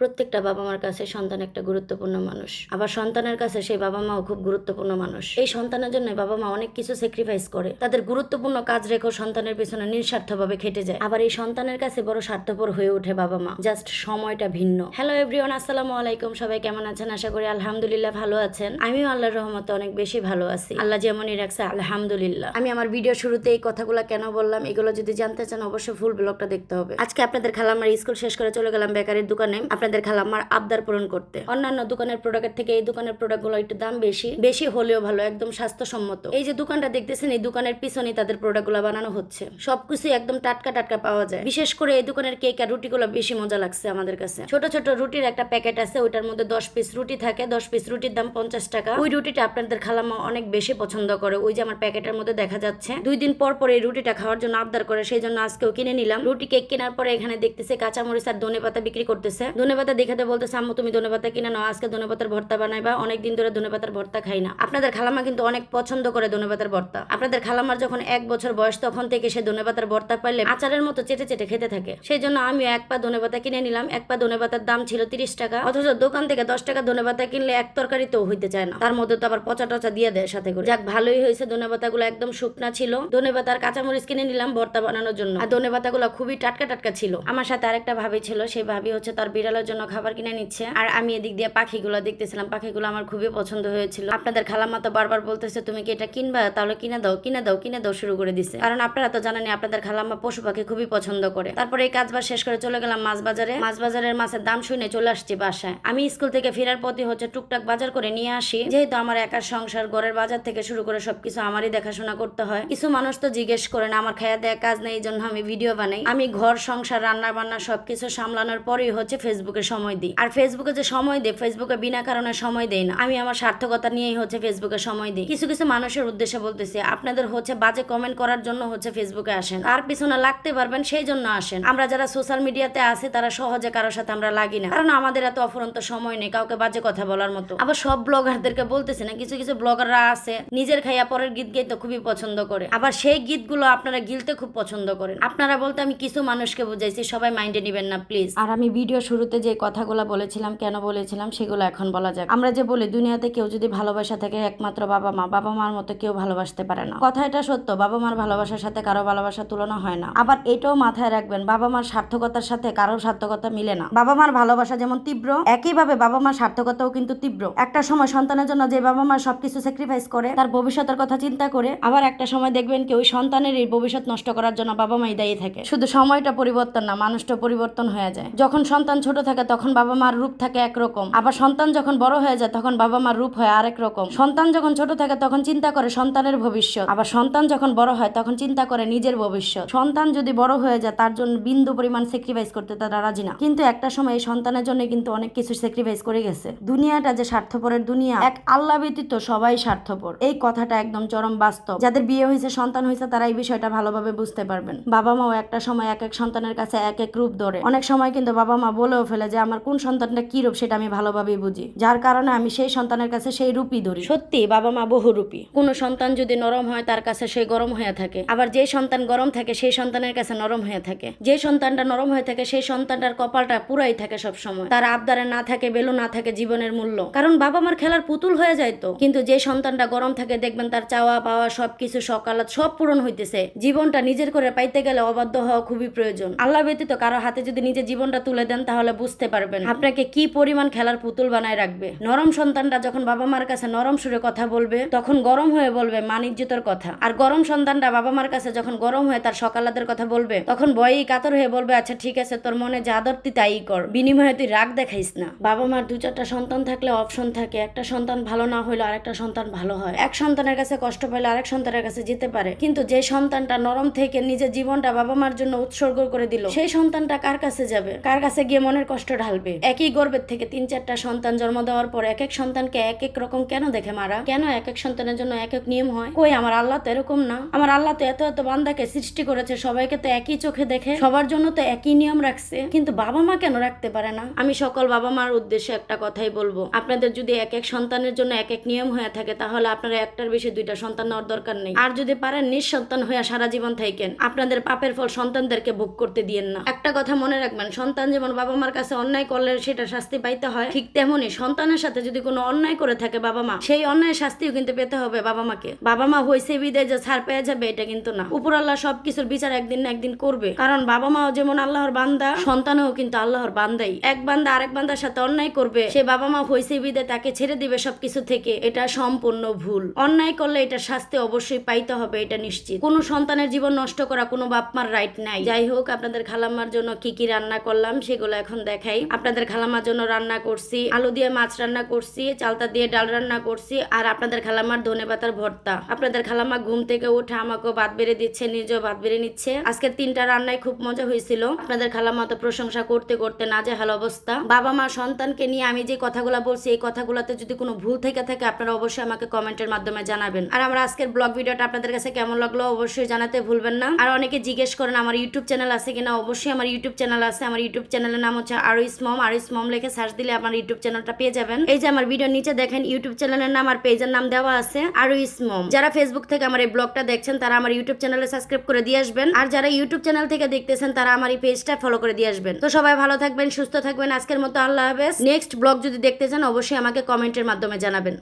প্রত্যেকটা বাবা মার কাছে সন্তান একটা গুরুত্বপূর্ণ মানুষ। আবার সন্তানের কাছে সেই বাবা মাও খুব গুরুত্বপূর্ণ মানুষ। এই সন্তানের জন্য বাবা মা অনেক কিছু স্যাক্রিফাইস করে। তাদের গুরুত্বপূর্ণ কাজ রেখেও সন্তানের পেছনে নিঃস্বার্থভাবে খেটে যায়। আবার এই সন্তানের কাছে বড় স্বার্থপর হয়ে ওঠে বাবা মা জাস্ট সময়টা ভিন্ন। হ্যালো এভরিওয়ান আসসালামু আলাইকুম। সবাই কেমন আছেন? আশা করি আলহামদুলিল্লাহ ভালো আছেন। আমিও আল্লাহর রহমতে অনেক বেশি ভালো আছি। আল্লাহ যেমনই রাখছে, আলহামদুলিল্লাহ। আমি আমার ভিডিও শুরুতে এই কথাগুলো কেন বললাম, এগুলো যদি জানতে চান, অবশ্যই ফুল ব্লগটা দেখতে হবে। আজকে আপনাদের খালামার স্কুল শেষ করে চলে গেলাম বেকারির দোকানে। আপনাদের খালাম্মার আবদার পূরণ করতে। অন্যান্য দোকানের প্রোডাক্টের থেকে এই দোকানের প্রোডাক্টগুলো একটু দাম বেশি বেশি হলেও ভালো, একদম স্বাস্থ্যসম্মত। এই যে দোকানটা দেখতেছেন, এই দোকানের পিছনে তাদের প্রোডাক্টগুলো বানানো হচ্ছে। সবকিছু একদম টাটকা টাটকা পাওয়া যায়। বিশেষ করে এই দোকানের কেক আর রুটিগুলো বেশি মজা লাগছে আমাদের কাছে। ছোট ছোট রুটির একটা প্যাকেট আছে, ওইটার মধ্যে দশ পিস রুটি থাকে, দশ পিস রুটির দাম পঞ্চাশ টাকা। ওই রুটিটা আপনাদের খালাম্মা অনেক বেশি পছন্দ করে। ওই যে আমার প্যাকেটের মধ্যে দেখা যাচ্ছে। দুই দিন পর পর এই রুটিটা খাওয়ার জন্য আবদার করে, সেই জন্য আজকেও কিনে নিলাম। রুটি কেক কেনার পরে এখানে দেখতেছে কাঁচামরিচ আর ধনে পাতা বিক্রি করতেছে। ধনে পাতা দেখাতে বলতেছে, আম্মু, তুমি ধনে পাতা কিনে নাও, আজকে ধনে পাতার ভর্তা বানাইবা, অনেকদিন ধরে ধনে পাতার ভর্তা খাই না। আপনাদের খালামা কিন্তু অনেক পছন্দ করে ধনে পাতার ভর্তা। আপনাদের খালামার যখন এক বছর বয়স, তখন থেকে সে ধনে পাতার ভর্তা পাইলে আচারের মতো চেটে চেটে খেতে থাকে। সেই জন্য আমি এক পা ধনে পাতা কিনে নিলাম, এক পা ধনে পাতার দাম ছিল তিরিশ টাকা। অথচ দোকান থেকে দশ টাকা ধনে পাতা কিনলে এক তরকারি তো হইতে চায় না। তার মধ্যে তো আবার পচা টচা দিয়ে দেয় সাথে করে। যাক, ভালোই হয়েছে ধনে পাতাগুলো একদম শুকনা ছিল। ধনে পাতার কাঁচামরিচ কিনে নিলাম ভর্তা বানানোর জন্য। আর ধনে পাতাগুলো খুবই টাটকা টাটকা ছিল। আমার সাথে আরেকটা ভাবি ছিল সেই ভাবি হচ্ছে তার বিড়ালের জন্য খাবার কিনে নিচ্ছে। আর আমি এদিক দিয়ে পাখিগুলো দেখতেছিলাম। পাখিগুলো আমার খুবই পছন্দ হয়েছিল। আপনাদের খালাম্মা তো বারবার বলতেছে, তুমি কি এটা কিনবা? তাহলে কিনে দাও কিনে দাও কিনে দাও, শুরু করে দিছে। কারণ আপনারা তো জানেন আপনাদের খালাম্মা পশু পাখি খুবই পছন্দ করে। তারপরে এই কাজ বাজ শেষ করে চলে গেলাম মাছ বাজারে। মাছ বাজারের মাছের দাম শুনে চলে আসছি বাসায়। আমি স্কুল থেকে ফেরার পথে হচ্ছে টুকটাক বাজার করে নিয়ে আসি। যেহেতু আমার একার সংসার, ঘরের বাজার থেকে শুরু করে সবকিছু আমারই দেখাশোনা করতে হয়। কিছু মানুষ তো জিজ্ঞেস করে না, আমার খায়া দেয়া কাজ নেই, এই জন্য আমি ভিডিও বানাই। আমি ঘর, সংসার রান্না বান্না সবকিছু সামলানোর পরেই হচ্ছে ফেসবুকে সময় দিই। আর ফেসবুকে যে সময় দেয় ফেসবুকে বিনা কারণে সময় দেই না। আমি আমার সার্থকতা নিয়েই হচ্ছে ফেসবুকে সময় দিই। কিছু কিছু মানুষের উদ্দেশ্যে বলতেছি, আপনাদের হচ্ছে বাজে কমেন্ট করার জন্য হচ্ছে ফেসবুকে আসেন। আর পিছনে লাগতে পারবেন সেই জন্য আসেন। আমরা যারা সোশ্যাল মিডিয়াতে আছি, তারা সহজে কারোর সাথে আমরা লাগি না। কারণ আমাদের এত অফুরন্ত সময় নেই কাউকে বাজে কথা বলার মতো। আবার সব ব্লগারদেরকে বলতেছি না, কিছু কিছু ব্লগাররা আছে, নিজের খাইয়া পরের গীত গাইতে খুবই পছন্দ করে। আবার সেই গীতগুলো আপনারা গিলতে খুব পছন্দ করেন। আপনারা বলতে আমি কিছু মানুষকে বুঝাইছি, সবাই মাইন্ডে নিবেন না প্লিজ আর আমি ভিডিও শুরুতে যে কথাগুলো বলেছিলাম, কেন বলেছিলাম, সেগুলো এখন বলা যাক। আমরা যে বলি, দুনিয়াতে কেউ যদি ভালোবাসা থাকে, একমাত্র বাবা মা, বাবা মার মতো কেউ ভালোবাসতে পারে না। কথা এটা সত্য, বাবা মার ভালোবাসার সাথে কারও ভালোবাসা তুলনা হয় না। আবার এটাও মাথায় রাখবেন, বাবা মার সার্থকতার সাথে কারও সার্থকতা মিলে না। বাবা মার ভালোবাসা যেমন তীব্র, একইভাবে বাবা মার সার্থকতাও কিন্তু তীব্র। একটা সময় সন্তানের জন্য যে বাবা মা সবকিছু স্যাক্রিফাইস করে, তার ভবিষ্যতের কথা চিন্তা করে, আবার একটা সময় দেখবেন কি ওই সন্তানের এই ভবিষ্যৎ নষ্ট করার জন্য বাবা মাই দায়ী থাকে। শুধু সময়টা পরিবর্তন না মানুষটা পরিবর্তন হয়ে যায়। যখন সন্তান ছোট থাকে তখন বাবা মার রূপ থাকে একরকম। আবার সন্তান যখন বড় হয়ে যায় তখন বাবা মার রূপ হয় আরেক রকম। সন্তান যখন ছোট থাকে তখন চিন্তা করে সন্তানের ভবিষ্যৎ। আবার সন্তান যখন বড় হয় তখন চিন্তা করে নিজের ভবিষ্যৎ। সন্তান যদি বড় হয়ে যায় তার জন্য বিন্দু পরিমাণ স্যাক্রিফাইস করতে তারা রাজি না। কিন্তু একটা সময় এই সন্তানের জন্য কিন্তু অনেক কিছু স্যাক্রিফাইস করে গেছে। দুনিয়াটা যে স্বার্থপরের দুনিয়া, এক আল্লাহ ব্যতীত সবাই স্বার্থপর। এই কথাটা একদম চরম বাস্তব। যাদের বিয়ে হয়েছে, সন্তান হয়েছে, তারা এই বিষয়টা ভালোভাবে বুঝতে পারবেন। বাবা মাও একটা সময় এক এক সন্তানের কাছে এক এক রূপ ধরে। অনেক সময় কিন্তু বাবা মা বলেও ফেলে যে আমার কোন সন্তানটা কি রূপ সেটা আমি ভালোভাবেই বুঝি। যার কারণে আমি সেই সন্তানের কাছে সেই রূপই ধরি। সত্যি, বাবা মা বহুরূপী কোন সন্তান যদি নরম হয়, তার কাছে সে গরম হয়ে থাকে। আবার যে সন্তান গরম থাকে, সেই সন্তানের কাছে নরম হয়ে থাকে। যে সন্তানটা নরম হয়ে থাকে, সেই সন্তানটার কপালটা পুরাই থাকে সব সময় তার আবদারে না থাকে, বেলু না থাকে জীবনের মূল্য। কারণ বাবা মার খেলার পুতুল হয়ে যায় তো। কিন্তু যে সন্তানটা গরম থাকে, দেখবেন তার চাওয়া পাওয়া, সবকিছু সকালত সব পূরণ হইতেছে। জীবনটা নিজের করে পাইতে গেলে অবাধ্য হওয়া খুবই প্রয়োজন। আল্লাহ ব্যতীত কারও হাতে যদি নিজের জীবনটা তুলে দেন, তাহলে বুঝতে পারবেন আপনাকে কি পরিমাণ খেলার পুতুল বানায় রাখবে? নরম সন্তানটা যখন বাবা মার কাছে নরম সুরে কথা বলবে, তখন গরম হয়ে বলবে মানিজ্যতর কথা। আর গরম সন্তানটা বাবা মার কাছে যখন গরম হয়ে তার সকালাদের কথা বলবে, তখন বয়ই কাতর হয়ে বলবে আচ্ছা ঠিক আছে, তোর মনে যা আদর তুই তাই কর। বিনিময়ে তুই রাগ দেখাইস না। বাবা মার দু চারটা সন্তান থাকলে অপশন থাকে, একটা সন্তান ভালো না হইলে আরেকটা সন্তান ভালো হয়। এক সন্তানের কাছে কষ্ট পাইলে আরেক সন্তানের কাছে যেতে পারে। কিন্তু যে সন্তানটা নরম থেকে নিজের জীবনটা বাবা মার জন্য উৎসর্গ করে দিল, সেই সন্তানটা কার কাছে যাবে? কার কাছে গিয়ে মনের কষ্ট ঢালবে। একই গর্বের থেকে তিন চারটা সন্তান জন্ম দেওয়ার পর এক এক সন্তানকে এক এক রকম কেন দেখে মারা? কেন এক এক সন্তানের জন্য এক এক নিয়ম হয়? কই, আমার আল্লাহ তো এরকম না। আমার আল্লাহ তো এত এত বান্দাকে সৃষ্টি করেছে, সবাইকে তো একই চোখে দেখে। সবার জন্য তো একই নিয়ম রাখছে। কিন্তু বাবা মা কেন রাখতে পারে না? আমি সকল বাবা মার উদ্দেশ্যে একটা কথাই বলব। আপনাদের যদি এক এক সন্তানের জন্য এক এক নিয়ম হয়ে থাকে, তাহলে আপনারা একটার বেশি দুইটা সন্তান নেওয়ার দরকার নেই। আর যদি পারেন নিঃসন্তান হয়ে সারা জীবন থাকেন আপনাদের পাপের ফল সন্তানদেরকে ভোগ করতে দিয়েন না। একটা কথা মনে রাখবেন, সন্তান যেমন বাবা মার কাছে কাছে অন্যায় করলে সেটা শাস্তি পাইতে হয়। ঠিক তেমনি সন্তানের সাথে যদি কোনো অন্যায় করে থাকে বাবা মা, সেই অন্যায়ের শাস্তিও কিন্তু পেতে হবে বাবা মাকে। বাবা মা হয়েছে বিদায়, যে ছাড় পেয়ে যাবে, এটা কিন্তু না। উপর আল্লাহ সবকিছুর বিচার একদিন না একদিন করবে। কারণ বাবা মাও যেমন আল্লাহর বান্দা, সন্তানও কিন্তু আল্লাহর বান্দাই। এক বান্দা আরেক বান্দার সাথে অন্যায় করবে, সে বাবা মা হয়েছে বিদায়, তাকে ছেড়ে দিবে সবকিছু থেকে, এটা সম্পূর্ণ ভুল। অন্যায় করলে এটা শাস্তি অবশ্যই পাইতে হবে, এটা নিশ্চিত। কোনো সন্তানের জীবন নষ্ট করা কোনো বাপ মার রাইট নাই। যাই হোক, আপনাদের খালাম্মার জন্য কি কি রান্না করলাম, সেগুলো এখন দেখাই। আপনাদের খালাম্মার জন্য রান্না করছি, আলু দিয়ে মাছ রান্না করছি, চালতা দিয়ে ডাল রান্না করছি, আর আপনাদের খালাম্মার ধনে পাতার ভর্তা। আপনাদের খালাম্মা ঘুম থেকে উঠে আমাকেও ভাত বেড়ে দিচ্ছে, নিজেও ভাত বেড়ে নিচ্ছে। আজকের তিনটা রান্নায় খুব মজা হয়েছিল। আপনাদের খালাম্মা তো প্রশংসা করতে করতে নাজেহাল অবস্থা। বাবা মা সন্তানকে নিয়ে আমি যে কথাগুলো বলছি, এই কথাগুলোতে যদি কোনো ভুল থেকে থাকে, আপনারা অবশ্যই আমাকে কমেন্টের মাধ্যমে জানাবেন। আর আমার আজকের ব্লগ ভিডিওটা আপনাদের কাছে কেমন লাগল অবশ্যই জানাতে ভুলবেন না। আর অনেকে জিজ্ঞেস করেন, আমার ইউটিউব চ্যানেল আছে কিনা? অবশ্যই আমার ইউটিউব চ্যানেল আছে। আমার ইউটিউব চ্যানেলের নাম হচ্ছে আরইস ইসমম আর ইসমম লেখে সার্চ দিলে আমার ইউটিউব চ্যানেলটা পেয়ে যাবেন। এই যে আমার ভিডিও নিচে দেখেন, ইউটিউব চ্যানেলের নাম আর পেজের নাম দেওয়া আছে, আর ইসমম যারা ফেসবুক থেকে আমার এই ব্লগটা দেখছেন, তারা আমার ইউটিউব চ্যানেলে সাবস্ক্রাইব করে দিয়ে আসবেন। আর যারা ইউটিউব চ্যানেল থেকে দেখতেছেন, তারা আমার এই পেজটা ফলো করে দিয়ে আসবেন। তো সবাই ভালো থাকবেন, সুস্থ থাকবেন। আজকের মতো আল্লাহ হাফেজ। নেক্সট ব্লগ যদি দেখতে চান, অবশ্যই আমাকে কমেন্টের মাধ্যমে জানাবেন।